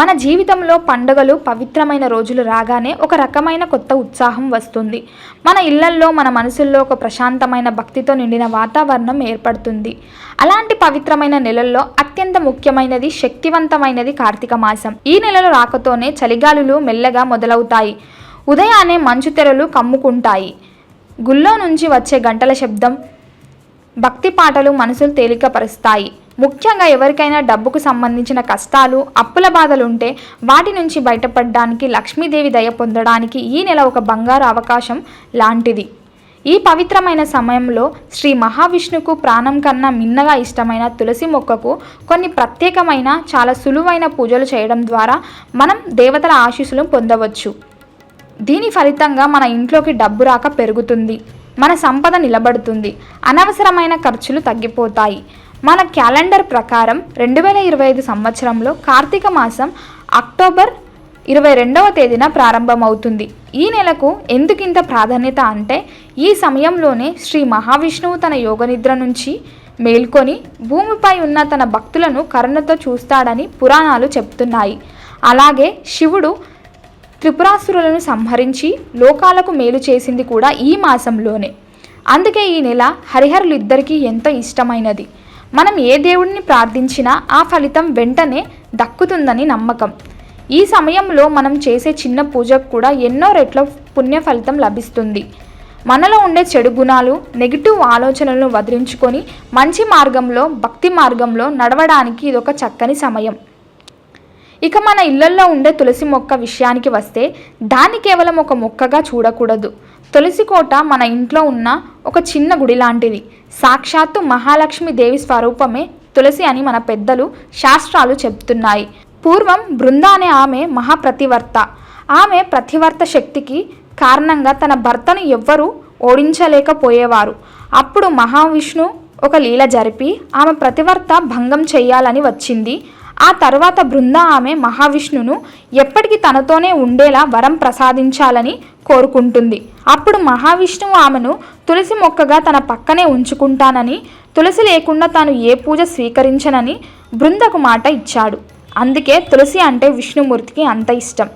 మన జీవితంలో పండుగలు పవిత్రమైన రోజులు రాగానే ఒక రకమైన కొత్త ఉత్సాహం వస్తుంది. మన ఇళ్ళల్లో మన మనసుల్లో ఒక ప్రశాంతమైన భక్తితో నిండిన వాతావరణం ఏర్పడుతుంది. అలాంటి పవిత్రమైన నెలల్లో అత్యంత ముఖ్యమైనది శక్తివంతమైనది కార్తీక మాసం. ఈ నెలలు రాకతోనే చలిగాలులు మెల్లగా మొదలవుతాయి. ఉదయాన్నే మంచు తెరలు కమ్ముకుంటాయి. గుళ్ళో నుంచి వచ్చే గంటల శబ్దం భక్తి పాటలు మనసులు తేలికపరుస్తాయి. ముఖ్యంగా ఎవరికైనా డబ్బుకు సంబంధించిన కష్టాలు అప్పుల బాధలుంటే వాటి నుంచి బయటపడడానికి లక్ష్మీదేవి దయ పొందడానికి ఈ నెల ఒక బంగారు అవకాశం లాంటిది. ఈ పవిత్రమైన సమయంలో శ్రీ మహావిష్ణుకు ప్రాణం కన్నా మిన్నగా ఇష్టమైన తులసి మొక్కకు కొన్ని ప్రత్యేకమైన చాలా సులువైన పూజలు చేయడం ద్వారా మనం దేవతల ఆశీస్సులు పొందవచ్చు. దీని ఫలితంగా మన ఇంట్లోకి డబ్బు రాక పెరుగుతుంది. మన సంపద నిలబడుతుంది. అనవసరమైన ఖర్చులు తగ్గిపోతాయి. మన క్యాలెండర్ ప్రకారం రెండు వేల ఇరవై ఐదు సంవత్సరంలో కార్తీక మాసం అక్టోబర్ ఇరవై రెండవ తేదీన ప్రారంభమవుతుంది. ఈ నెలకు ఎందుకింత ప్రాధాన్యత అంటే ఈ సమయంలోనే శ్రీ మహావిష్ణువు తన యోగనిద్ర నుంచి మేల్కొని భూమిపై ఉన్న తన భక్తులను కరుణతో చూస్తాడని పురాణాలు చెప్తున్నాయి. అలాగే శివుడు త్రిపురాసురులను సంహరించి లోకాలకు మేలు చేసింది కూడా ఈ మాసంలోనే. అందుకే ఈ నెల హరిహరులిద్దరికీ ఎంతో ఇష్టమైనది. మనం ఏ దేవుడిని ప్రార్థించినా ఆ ఫలితం వెంటనే దక్కుతుందని నమ్మకం. ఈ సమయంలో మనం చేసే చిన్న పూజకు కూడా ఎన్నో రెట్ల పుణ్య ఫలితం లభిస్తుంది. మనలో ఉండే చెడు గుణాలు నెగిటివ్ ఆలోచనలను వదిలించుకొని మంచి మార్గంలో భక్తి మార్గంలో నడవడానికి ఇదొక చక్కని సమయం. ఇక మన ఇళ్ళల్లో ఉండే తులసి మొక్క విషయానికి వస్తే దాన్ని కేవలం ఒక మొక్కగా చూడకూడదు. తులసి కోట మన ఇంట్లో ఉన్న ఒక చిన్న గుడి లాంటిది. సాక్షాత్తు మహాలక్ష్మి దేవి స్వరూపమే తులసి అని మన పెద్దలు శాస్త్రాలు చెప్తున్నాయి. పూర్వం బృంద అనే ఆమె మహాప్రతివర్త. ఆమె ప్రతివర్త శక్తికి కారణంగా తన భర్తను ఎవ్వరూ ఓడించలేకపోయేవారు. అప్పుడు మహావిష్ణు ఒక లీల జరిపి ఆమె ప్రతివర్త భంగం చేయాలని వచ్చింది. ఆ తర్వాత బృంద ఆమె మహావిష్ణును ఎప్పటికీ తనతోనే ఉండేలా వరం ప్రసాదించాలని కోరుకుంటుంది. అప్పుడు మహావిష్ణువు ఆమెను తులసి మొక్కగా తన పక్కనే ఉంచుకుంటానని తులసి లేకుండా తాను ఏ పూజ స్వీకరించనని బృందకు మాట ఇచ్చాడు. అందుకే తులసి అంటే విష్ణుమూర్తికి అంత ఇష్టం.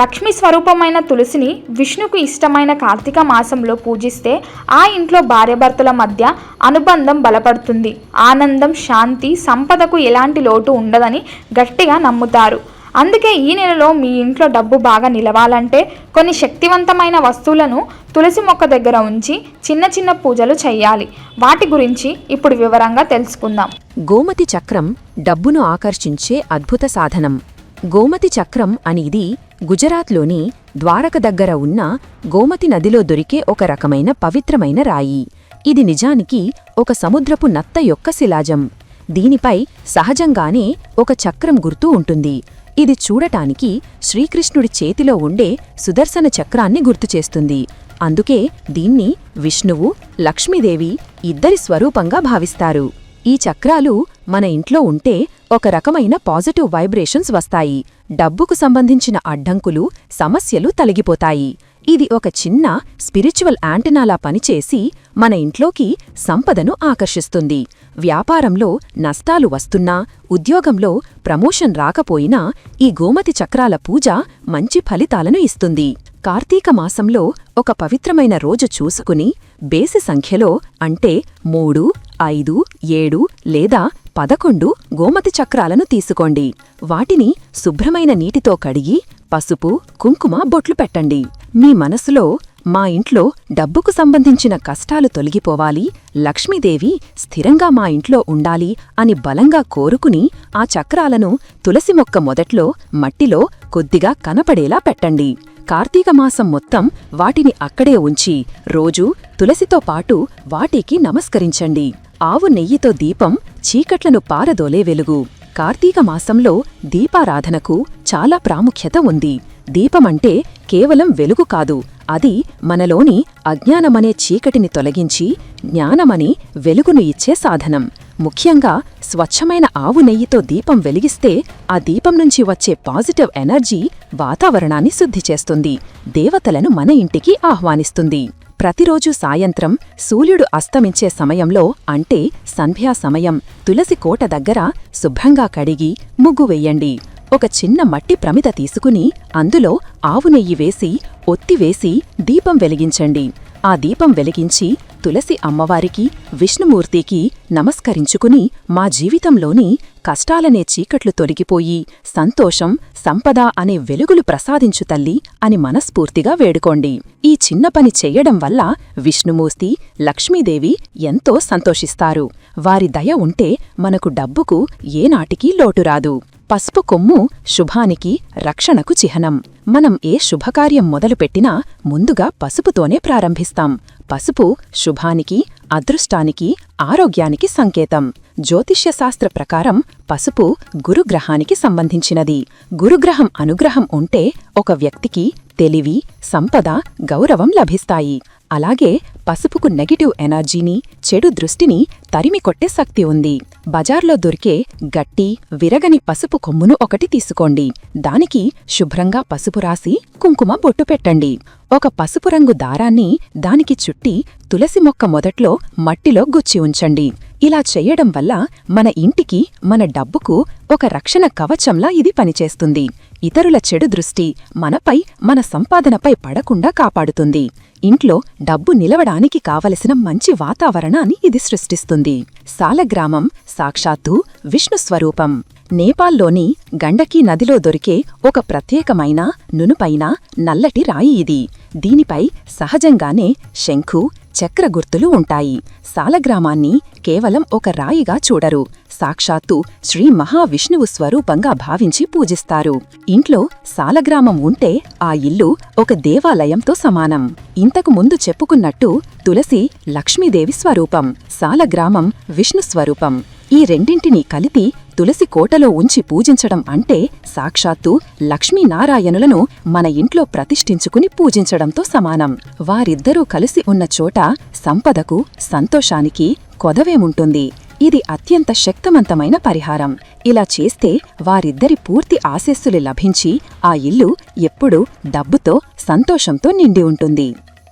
లక్ష్మి స్వరూపమైన తులసిని విష్ణుకు ఇష్టమైన కార్తీక మాసంలో పూజిస్తే ఆ ఇంట్లో భార్యాభర్తల మధ్య అనుబంధం బలపడుతుంది. ఆనందం శాంతి సంపదకు ఎలాంటి లోటు ఉండదని గట్టిగా నమ్ముతారు. అందుకే ఈ నెలలో మీ ఇంట్లో డబ్బు బాగా నిలవాలంటే కొన్ని శక్తివంతమైన వస్తువులను తులసి మొక్క దగ్గర ఉంచి చిన్న చిన్న పూజలు చేయాలి వాటి గురించి ఇప్పుడు వివరంగా తెలుసుకుందాం. గోమతి చక్రం డబ్బును ఆకర్షించే అద్భుత సాధనం. గోమతి చక్రం అనేది గుజరాత్లోని ద్వారక దగ్గర ఉన్న గోమతి నదిలో దొరికే ఒక రకమైన పవిత్రమైన రాయి. ఇది నిజానికి ఒక సముద్రపు నత్త యొక్క శిలాజం. దీనిపై సహజంగానే ఒక చక్రం గుర్తు ఉంటుంది. ఇది చూడటానికి శ్రీకృష్ణుడి చేతిలో ఉండే సుదర్శన చక్రాన్ని గుర్తుచేస్తుంది అందుకే దీన్ని విష్ణువు లక్ష్మీదేవి ఇద్దరి స్వరూపంగా భావిస్తారు. ఈ చక్రాలు మన ఇంట్లో ఉంటే ఒక రకమైన పాజిటివ్ వైబ్రేషన్స్ వస్తాయి. డబ్బుకు సంబంధించిన అడ్డంకులు సమస్యలు తొలగిపోతాయి. ఇది ఒక చిన్న స్పిరిచువల్ యాంటెనాలా పనిచేసి మన ఇంట్లోకి సంపదను ఆకర్షిస్తుంది. వ్యాపారంలో నష్టాలు వస్తున్నా ఉద్యోగంలో ప్రమోషన్ రాకపోయినా ఈ గోమతి చక్రాల పూజ మంచి ఫలితాలను ఇస్తుంది. కార్తీక మాసంలో ఒక పవిత్రమైన రోజు చూసుకుని బేసి సంఖ్యలో అంటే మూడు ఐదు ఏడు లేదా పదకొండు గోమతి చక్రాలను తీసుకోండి. వాటిని శుభ్రమైన నీటితో కడిగి పసుపు కుంకుమ బొట్లు పెట్టండి. మీ మనసులో మా ఇంట్లో డబ్బుకు సంబంధించిన కష్టాలు తొలగిపోవాలి లక్ష్మీదేవి స్థిరంగా మా ఇంట్లో ఉండాలి అని బలంగా కోరుకుని ఆ చక్రాలను తులసి మొక్క మొదట్లో మట్టిలో కొద్దిగా కనపడేలా పెట్టండి. కార్తీక మాసం మొత్తం వాటిని అక్కడే ఉంచి రోజూ తులసితో పాటు వాటికి నమస్కరించండి. ఆవు నెయ్యితో దీపం చీకట్లను పారదోలే వెలుగు. కార్తీక మాసంలో దీపారాధనకు చాలా ప్రాముఖ్యత ఉంది. దీపమంటే కేవలం వెలుగు కాదు అది మనలోని అజ్ఞానమనే చీకటిని తొలగించి జ్ఞానమని వెలుగును ఇచ్చే సాధనం. ముఖ్యంగా స్వచ్ఛమైన ఆవు నెయ్యితో దీపం వెలిగిస్తే ఆ దీపం నుంచి వచ్చే పాజిటివ్ ఎనర్జీ వాతావరణాన్ని శుద్ధి చేస్తుంది. దేవతలను మన ఇంటికి ఆహ్వానిస్తుంది. ప్రతిరోజు సాయంత్రం సూర్యుడు అస్తమించే సమయంలో అంటే సంధ్యా సమయం తులసి కోట దగ్గర శుభ్రంగా కడిగి ముగ్గు వెయ్యండి ఒక చిన్న మట్టి ప్రమిద తీసుకుని అందులో ఆవు నెయ్యి వేసి ఒత్తివేసి దీపం వెలిగించండి. ఆ దీపం వెలిగించి తులసి అమ్మవారికి విష్ణుమూర్తికి నమస్కరించుకుని మా జీవితంలోని కష్టాలనే చీకట్లు తొలగిపోయి సంతోషం సంపద అనే వెలుగులు ప్రసాదించు తల్లి అని మనస్ఫూర్తిగా వేడుకోండి. ఈ చిన్న పని చెయ్యడం వల్ల విష్ణుమూర్తి లక్ష్మీదేవి ఎంతో సంతోషిస్తారు. వారి దయ ఉంటే మనకు డబ్బుకు ఏనాటికీ లోటురాదు పసుపు కొమ్ము శుభానికి రక్షణకు చిహ్నం. మనం ఏ శుభకార్యం మొదలుపెట్టినా ముందుగా పసుపుతోనే ప్రారంభిస్తాం. పసుపు శుభానికి అదృష్టానికి ఆరోగ్యానికి సంకేతం. జ్యోతిష్యశాస్త్ర ప్రకారం పసుపు గురుగ్రహానికి సంబంధించినది. గురుగ్రహం అనుగ్రహం ఉంటే ఒక వ్యక్తికి తెలివి సంపద గౌరవం లభిస్తాయి. అలాగే పసుపుకు నెగిటివ్ ఎనర్జీని చెడు దృష్టిని తరిమి కొట్టే శక్తి ఉంది. బజార్లో దొరికే గట్టి విరగని పసుపు కొమ్మును ఒకటి తీసుకోండి. దానికి శుభ్రంగా పసుపు రాసి కుంకుమ బొట్టు పెట్టండి. ఒక పసుపు రంగు దారాన్ని దానికి చుట్టి తులసి మొక్క మొదట్లో మట్టిలో గుచ్చి ఉంచండి. ఇలా చెయ్యడం వల్ల మన ఇంటికి మన డబ్బుకు ఒక రక్షణ కవచంలా ఇది పనిచేస్తుంది. ఇతరుల చెడు దృష్టి మనపై మన సంపాదనపై పడకుండా కాపాడుతుంది. ఇంట్లో డబ్బు నిలవడానికి కావలసిన మంచి వాతావరణాన్ని ఇది సృష్టిస్తుంది. సాలగ్రామం సాక్షాత్తు విష్ణు స్వరూపం. నేపాల్లోని గండకీ నదిలో దొరికే ఒక ప్రత్యేకమైన నునుపైన నల్లటి రాయి ఇది. దీనిపై సహజంగానే శంఖు చక్ర గుర్తులు ఉంటాయి. సాలగ్రామాన్ని కేవలం ఒక రాయిగా చూడరు. సాక్షాత్తు శ్రీ మహావిష్ణువు స్వరూపంగా భావించి పూజిస్తారు. ఇంట్లో సాలగ్రామం ఉంటే ఆ ఇల్లు ఒక దేవాలయంతో సమానం. ఇంతకు ముందు చెప్పుకున్నట్టు తులసి లక్ష్మీదేవి స్వరూపం సాలగ్రామం విష్ణు స్వరూపం. ఈ రెండింటినీ కలిపి తులసి కోటలో ఉంచి పూజించడం అంటే సాక్షాత్తు లక్ష్మీనారాయణులను మన ఇంట్లో ప్రతిష్ఠించుకుని పూజించడంతో సమానం. వారిద్దరూ కలిసి ఉన్న చోట సంపదకు సంతోషానికి కొదవేముంటుంది ఇది అత్యంత శక్తివంతమైన పరిహారం. ఇలా చేస్తే వారిద్దరి పూర్తి ఆశస్సులు లభించి ఆ ఇల్లు ఎప్పుడూ డబ్బుతో సంతోషంతో నిండి ఉంటుంది.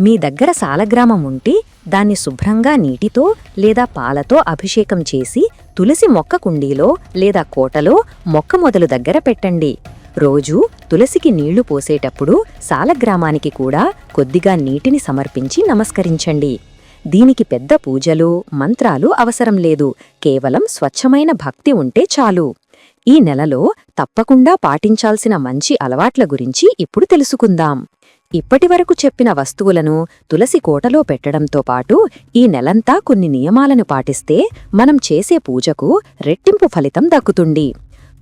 మీ దగ్గర సాలగ్రామం ఉంటే దాన్ని శుభ్రంగా నీటితో లేదా పాలతో అభిషేకం చేసి తులసి మొక్క కుండీలో లేదా కోటలో మొక్క మొదలు దగ్గర పెట్టండి. రోజూ తులసికి నీళ్ళు పోసేటప్పుడు సాలగ్రామానికి కూడా కొద్దిగా నీటిని సమర్పించి నమస్కరించండి. దీనికి పెద్ద పూజలు మంత్రాలు అవసరం లేదు. కేవలం స్వచ్ఛమైన భక్తి ఉంటే చాలు. ఈ నెలలో తప్పకుండా పాటించాల్సిన మంచి అలవాట్ల గురించి ఇప్పుడు తెలుసుకుందాం. ఇప్పటివరకు చెప్పిన వస్తువులను తులసి కోటలో పెట్టడంతో పాటు ఈ నెలంతా కొన్ని నియమాలను పాటిస్తే మనం చేసే పూజకు రెట్టింపు ఫలితం దక్కుతుంది.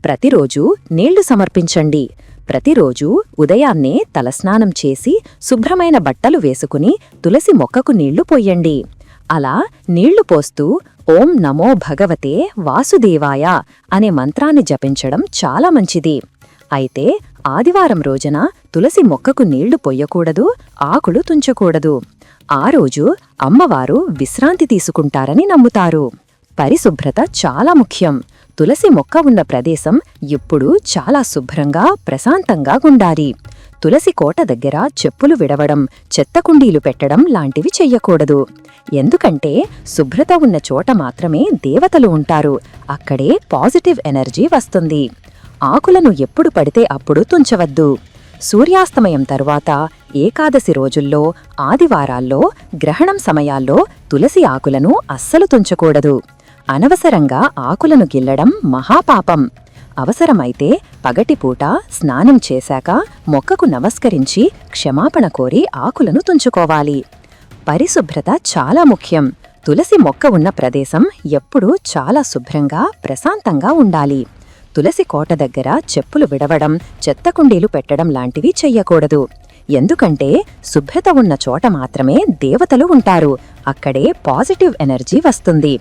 ప్రతిరోజు నీళ్ళు సమర్పించండి. ప్రతిరోజు ఉదయాన్నే తలస్నానం చేసి శుభ్రమైన బట్టలు వేసుకుని తులసి మొక్కకు నీళ్ళు పొయ్యండి అలా నీళ్ళు పోస్తూ ఓం నమో భగవతే వాసుదేవాయ అనే మంత్రాన్ని జపించడం చాలా మంచిది. అయితే ఆదివారం రోజున తులసి మొక్కకు నీళ్ళు పొయ్యకూడదు ఆకులు తుంచకూడదు. ఆ రోజు అమ్మవారు విశ్రాంతి తీసుకుంటారని నమ్ముతారు. పరిశుభ్రత చాలా ముఖ్యం. తులసి మొక్క ఉన్న ప్రదేశం ఎప్పుడూ చాలా శుభ్రంగా ప్రశాంతంగా ఉండాలి. తులసి కోట దగ్గర చెప్పులు విడవడం చెత్తకుండీలు పెట్టడం లాంటివి చెయ్యకూడదు. ఎందుకంటే శుభ్రత ఉన్న చోట మాత్రమే దేవతలు ఉంటారు. అక్కడే పాజిటివ్ ఎనర్జీ వస్తుంది. ఆకులను ఎప్పుడు పడితే అప్పుడు తుంచవద్దు. సూర్యాస్తమయం తరువాత ఏకాదశి రోజుల్లో ఆదివారాల్లో గ్రహణం సమయాల్లో తులసి ఆకులను అస్సలు తుంచకూడదు. అనవసరంగా ఆకులను గిల్లడం మహాపాపం. అవసరమైతే పగటిపూట స్నానం చేశాక మొక్కకు నమస్కరించి క్షమాపణ కోరి ఆకులను తుంచుకోవాలి. పరిశుభ్రత చాలా ముఖ్యం. తులసి మొక్క ఉన్న ప్రదేశం ఎప్పుడూ చాలా శుభ్రంగా ప్రశాంతంగా ఉండాలి. తులసి కోట దగ్గర చెప్పులు విడవడం చెత్త కుండీలు పెట్టడం లాంటివి చెయ్యకూడదు. ఎందుకంటే శుభ్రత ఉన్న చోట మాత్రమే దేవతలు ఉంటారు. అక్కడే పాజిటివ్ ఎనర్జీ వస్తుంది.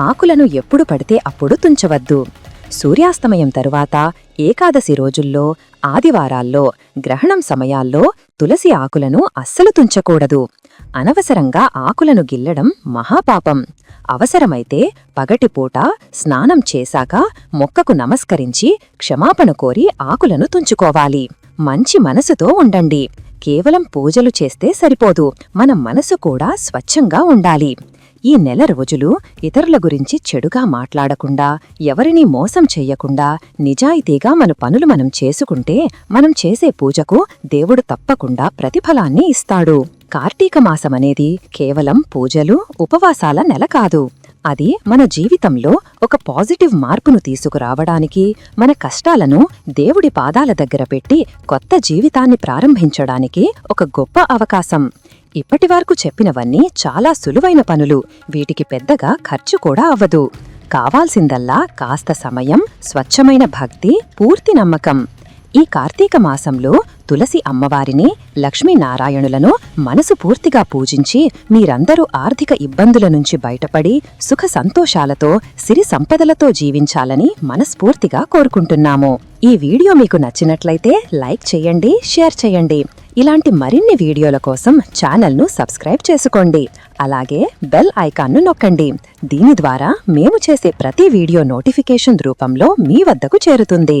ఆకులను ఎప్పుడు పడితే అప్పుడు తుంచవద్దు. సూర్యాస్తమయం తరువాత ఏకాదశి రోజుల్లో ఆదివారాల్లో గ్రహణం సమయాల్లో తులసి ఆకులను అస్సలు తుంచకూడదు. అనవసరంగా ఆకులను గిల్లడం మహాపాపం. అవసరమైతే పగటిపూట స్నానం చేశాక మొక్కకు నమస్కరించి క్షమాపణ కోరి ఆకులను తుంచుకోవాలి. మంచి మనసుతో ఉండండి. కేవలం పూజలు చేస్తే సరిపోదు. మన మనసు కూడా స్వచ్ఛంగా ఉండాలి. ఈ నెల రోజులు ఇతరుల గురించి చెడుగా మాట్లాడకుండా ఎవరినీ మోసం చెయ్యకుండా నిజాయితీగా మన పనులు మనం చేసుకుంటే మనం చేసే పూజకు దేవుడు తప్పకుండా ప్రతిఫలాన్ని ఇస్తాడు. కార్తీక మాసమనేది కేవలం పూజలు ఉపవాసాల నెల కాదు. అది మన జీవితంలో ఒక పాజిటివ్ మార్పును తీసుకురావడానికి మన కష్టాలను దేవుడి పాదాల దగ్గర పెట్టి కొత్త జీవితాన్ని ప్రారంభించడానికి ఒక గొప్ప అవకాశం. ఇప్పటివరకు చెప్పినవన్నీ చాలా సులువైన పనులు. వీటికి పెద్దగా ఖర్చు కూడా అవ్వదు. కావాల్సిందల్లా కాస్త సమయం స్వచ్ఛమైన భక్తి పూర్తి నమ్మకం. ఈ కార్తీక మాసంలో తులసి అమ్మవారిని లక్ష్మీనారాయణులను మనసు పూర్తిగా పూజించి మీరందరూ ఆర్థిక ఇబ్బందుల నుంచి బయటపడి సుఖ సంతోషాలతో సిరి సంపదలతో జీవించాలని మనస్ఫూర్తిగా కోరుకుంటున్నాము. ఈ వీడియో మీకు నచ్చినట్లయితే లైక్ చేయండి షేర్ చేయండి. ఇలాంటి మరిన్ని వీడియోల కోసం ఛానల్ను సబ్స్క్రైబ్ చేసుకోండి. అలాగే బెల్ ఐకాన్ను నొక్కండి. దీని ద్వారా మేము చేసే ప్రతి వీడియో నోటిఫికేషన్ రూపంలో మీ వద్దకు చేరుతుంది.